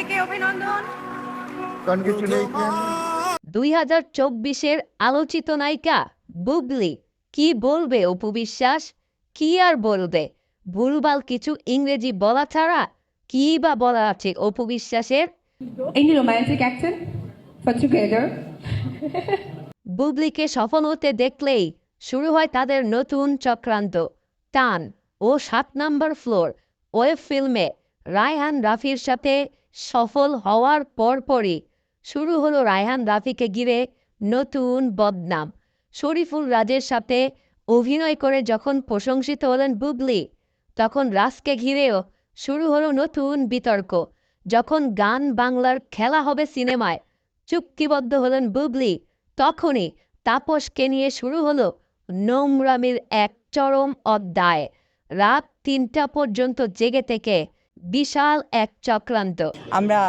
বুবলিকে অভিনন্দন। দুই হাজার চব্বিশের আলোচিত নায়িকা বুবলি কি বলবে অপু বিশ্বাস? কি আর বলবে? ভুলভাল কিছু ইংরেজি বলা ছাড়া কি বা বলা আছে অপু বিশ্বাসের? বুবলিকে সফল হতে দেখলেই শুরু হয় তাদের নতুন চক্রান্ত। টান ও সাত নাম্বার ফ্লোর ওয়েব ফিল্মে রায়হান রাফির সাথে সফল হওয়ার পরপরই শুরু হলো রায়হান রাফিকে ঘিরে নতুন বদনাম। শরীফুল রাজের সাথে অভিনয় করে যখন প্রশংসিত হলেন বুবলি, তখন রাজকে ঘিরেও শুরু হলো নতুন বিতর্ক। যখন গান বাংলার খেলা হবে সিনেমায় চুক্তিবদ্ধ হলেন বুবলি, তখনই তাপসকে নিয়ে শুরু হলো নোংরামির এক চরম অধ্যায়। রাত তিনটা পর্যন্ত জেগে থেকে বিশাল এক চক্রান্ত। আমরা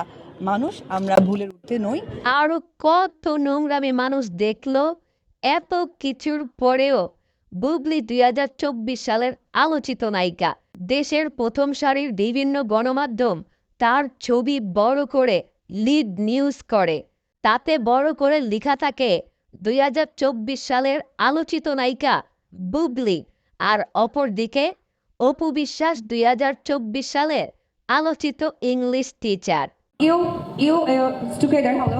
মানুষ আমরা ভুলের উঠতে নই। আরও কত নোংরামি মানুষ দেখল এত কিছুর পরেও বুবলি দুই হাজার চব্বিশ সালের আলোচিত নায়িকা। দেশের প্রথম সারির বিভিন্ন গণমাধ্যম তার ছবি বড় করে লিড নিউজ করে। তাতে বড় করে লেখা থাকে দুই হাজার চব্বিশ সালের আলোচিত নায়িকা বুবলি। আর অপরদিকে অপু বিশ্বাস দুই হাজার চব্বিশ সালের আলোচিত English teacher You, you uh, together, hello?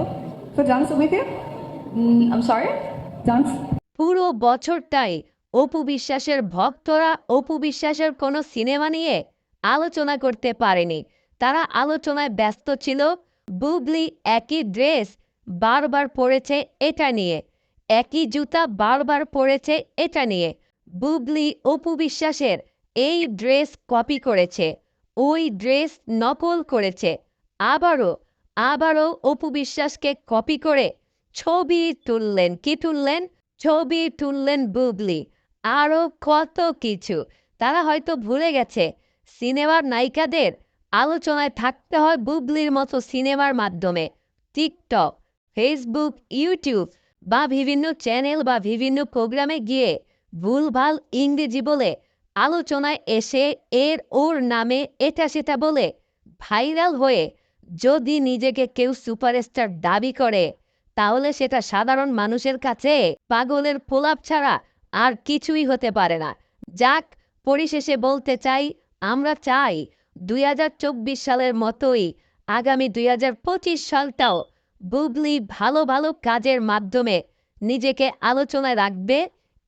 For dance with you? Mm, I'm sorry? পুরো বছরটাই অপু বিশ্বাসের ভক্তরা অপু বিশ্বাসের কোনো সিনেমা নিয়ে আলোচনা করতে পারেনি তারা আলোচনায় ব্যস্ত ছিল বুবলি একই ড্রেস বারবার পরেছে এটা নিয়ে একই জুতা বারবার পরেছে এটা নিয়ে বুবলি অপু বিশ্বাসের এই ড্রেস কপি করেছে ওই ড্রেস নকল করেছে। আবারও আবারও অপু বিশ্বাসকে কপি করে ছবি তুললেন। কি তুললেন? ছবি তুললেন বুবলি। আরও কত কিছু। তারা হয়তো ভুলে গেছে। সিনেমার নায়িকাদের আলোচনায় থাকতে হয় বুবলির মতো সিনেমার মাধ্যমে। টিকটক, ফেসবুক, ইউটিউব বা বিভিন্ন চ্যানেল বা বিভিন্ন প্রোগ্রামে গিয়ে ভুলভাল ইংরেজি বলে আলোচনায় এসে এর ওর নামে এটা সেটা বলে ভাইরাল হয়ে যদি নিজেকে কেউ সুপারস্টার দাবি করে, তাহলে সেটা সাধারণ মানুষের কাছে পাগলের পোলাপ ছাড়া আর কিছুই হতে পারে না। যাক, পরিশেষে বলতে চাই, আমরা চাই দুই হাজার চব্বিশ সালের মতোই আগামী দুই হাজার পঁচিশ সালটাও বুবলি ভালো ভালো কাজের মাধ্যমে নিজেকে আলোচনায় রাখবে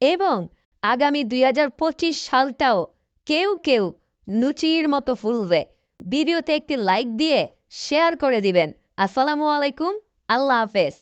এবং আগামী দুই হাজার পঁচিশ সালটাও কেউ কেউ নুচির মতো ফুলবে। ভিডিওতে একটি লাইক দিয়ে শেয়ার করে দিবেন। আসসালামু আলাইকুম। আল্লাহ হাফেজ।